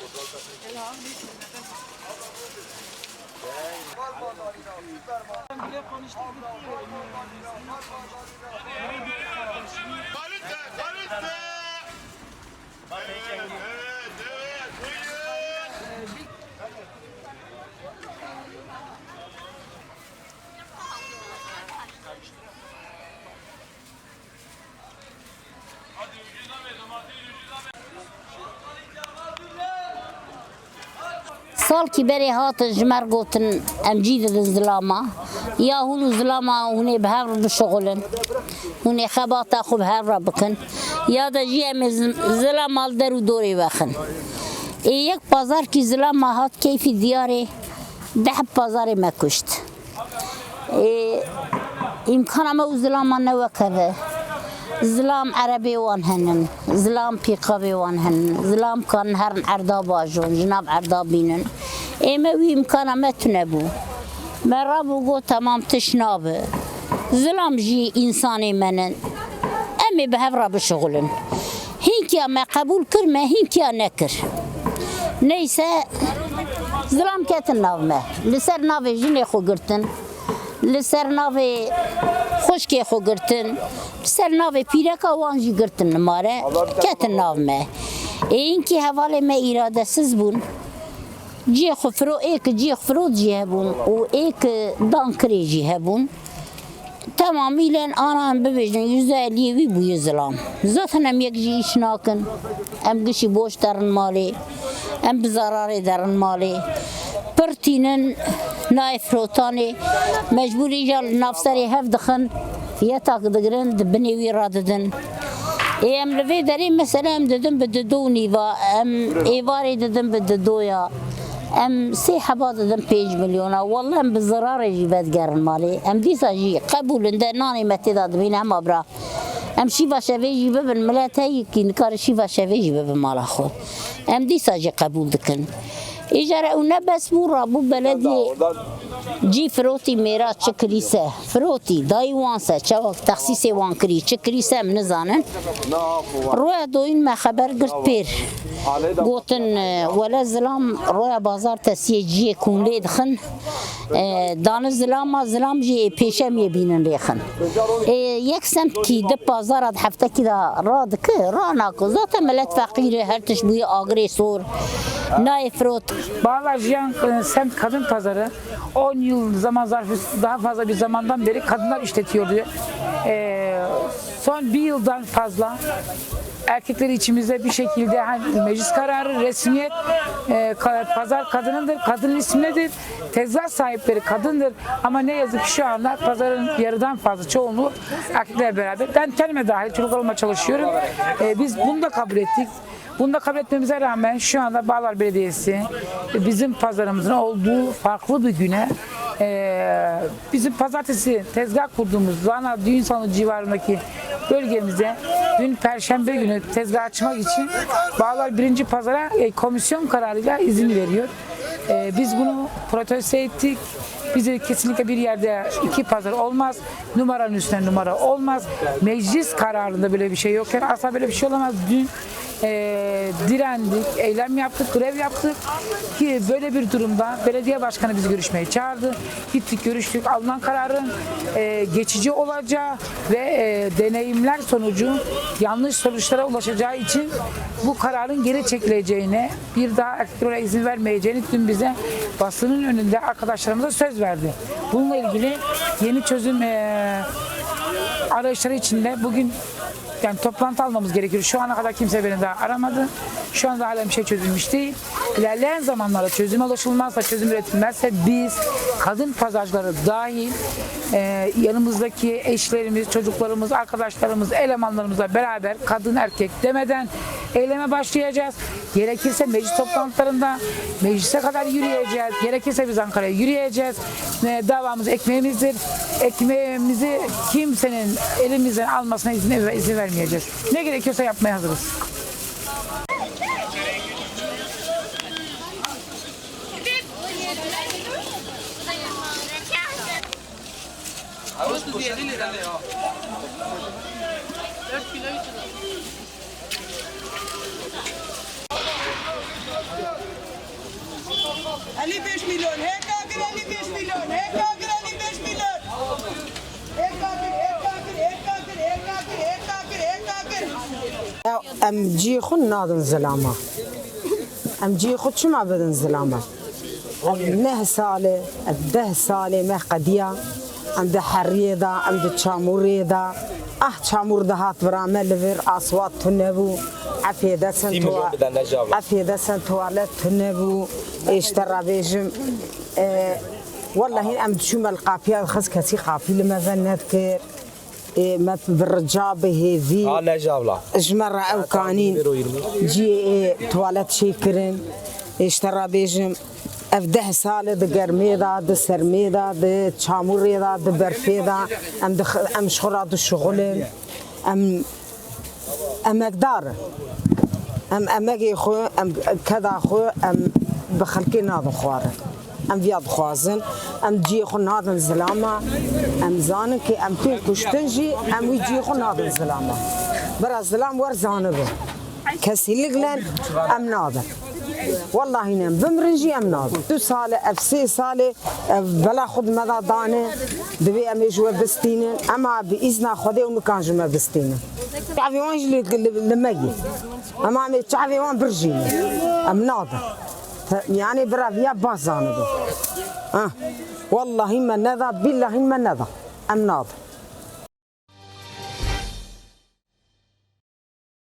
Kalite, kalite. Evet, سال کی بری هات جمر گوتن ام جید زلاما یا هولو زلاما هونه به هر بشغلن هونه خباتا خوب هر را بکن یا دا جی ام زلامال درو دوری بخن ای یک پازار کی زلاما هات کیفی دیاره ده پازار مکشت ای امکان اما او زلاما نوکده زلام عربی وان هنن زلام پیقابی وان هنن زلام کان هر عردا باجون جناب عردا بینن Eme u imkana metune bu. Mera bu go tamam tişnabı. Zilam ji insani menen. Emi behevra bişğulun. Hinkiya me kabul kır kirme, hinkiya nekir. Neyse zilam ketin navme. Liser nave jine xo girtin. Liser nave xuşke xo girtin. Liser nave pireka wan ji girtin mare. Ketin navme. E inki havale me iradesiz bun. اراده سز بون جی خفرو ایک جی خفرو جی هبون و ایک دانکری جی هبون تمامیلا آنان ببیجن yüzde elliyevi bu yüzülam. Zaten em yek jî iş nakin. Em gişi boş derin mali. Em bi zararê derin mali. Pirtînin nayê firotanê mecbûrî jî li navserê hev dixin. Fiyetak digirin di binê wî radidin. Ê em li vê derê mesela em didin bi dido nîva. Em êvarê didin bi didoya. ام سه حبا دادم پیج میلیون والله ام به ضرر جی بدگرن مالی ام دیسا جی قبول ده نانی متی داد بین هم ابرا ام شیوا شوی جی ببن ملت هی کی نکار شیوا شوی جی ببن مالا خود ام دیسا جی قبول دکن اجاره اونه بس بو را بو بلدی جی فروتی میرا چه کلیسه فروتی دای وانسه چاوک تخصیص وان کری چه کلیسه ام نزانن رویا دوین ما خبر گرت پیر گوتن ولا زلام رویا بازار تسیه جی کونلی دخن دان زلام زلام جی پیشم یه بینن ریخن یک سمت کی ده بازار ad hafta ki da rad ki rana ko zaten millet fakiri her tiş bu agri sor nay frot Bağlarcıyan e, semt kadın pazarı 10 yıl zaman zarfı daha fazla bir zamandan beri kadınlar işletiyordu. E, son bir yıldan fazla erkekleri içimizde bir şekilde hani meclis kararı, resmiyet, e, pazar kadınındır, kadının ismidir, tezgah sahipleri kadındır. Ama ne yazık ki şu anda pazarın yarıdan fazla çoğunluğu erkeklerle beraber. Ben kendime dahil çocuklarıma çalışıyorum. E, biz bunu da kabul ettik. Bunu da kabul etmemize rağmen şu anda Bağlar Belediyesi bizim pazarımızın olduğu farklı bir güne eee, bizim pazartesi tezgah kurduğumuz Zana Düğün Salonu civarındaki bölgemize dün Perşembe günü tezgah açmak için Bağlar birinci Pazara e, komisyon kararıyla izin veriyor. Eee, biz bunu protesto ettik. Bize kesinlikle bir yerde iki pazar olmaz. Numaranın üstüne numara olmaz. Meclis kararında böyle bir şey yokken asla böyle bir şey olamaz. Dün eee, direndik, eylem yaptık, grev yaptık ki böyle bir durumda belediye başkanı bizi görüşmeye çağırdı. Gittik görüştük. Alınan kararın eee, geçici olacağı ve eee, deneyimler sonucu yanlış sonuçlara ulaşacağı için bu kararın geri çekileceğine, bir daha erkeklere izin vermeyeceğini dün bize basının önünde arkadaşlarımıza söz verdi. Bununla ilgili yeni çözüm eee arayışları içinde bugün yani toplantı almamız gerekiyor. Şu ana kadar kimse beni daha aramadı. Şu anda hala bir şey çözülmüş değil. İlerleyen zamanlarda çözüme ulaşılmazsa, çözüm üretilmezse biz kadın pazarcıları dahil e, yanımızdaki eşlerimiz, çocuklarımız, arkadaşlarımız, elemanlarımızla beraber kadın erkek demeden eyleme başlayacağız. Gerekirse meclis toplantılarında meclise kadar yürüyeceğiz. Gerekirse biz Ankara'ya yürüyeceğiz. Davamız ekmeğimizdir. Ekmeğimizi kimsenin elimizden almasına izin, izin vermeyeceğiz. Ne gerekiyorsa yapmaya hazırız. HKK 55 milyon. HKK 55 milyon. HKK, HKK, HKK, HKK, HKK, HKK. ام جي خو نادن زلامة. ام جي خو شما بدن زلامة. ام نه سالة ده سالة مه قديه ام ده حريه ده ام ده هات برامه لور آسوات تنبو عفیده سن سی میلیون بدن نجابه. عفیده سن توالت تنبو اشترا بیجم اه، والله هين ام شو القافيه خس كسي قافي لما فنت كير إيه، ما بالرجابه هذي Ha Necavla. جمرة أو كانين جي إيه توالت شيكرن اشترى بيجم اف ده سال د گرمیدا د سرمیدا د چاموریدا د برفیدا ام د ام شغرا د شغل ام ام اقدار ام امگی خو ام کدا خو ام بخلکی ناد خواره ام ویاد خوازن ام جی خو نادن زلاما ام زانن که ام تو کشتن جی ام وی جی خو نادن زلاما برا زلام ور زانبه کسی لگلن ام نادن والله نم بمرنجي أم ناد دو سال أف سي سال بلا خود مدا دانه. دبي أم جو بستينن اما بإذن خدي ومكان جو بستينن تعرفي وين لمجي اما ام تعرفي وين برجيني أم ناد يعني برافيا بازانه آه. والله ما نذا بالله ما نذا. أم ناد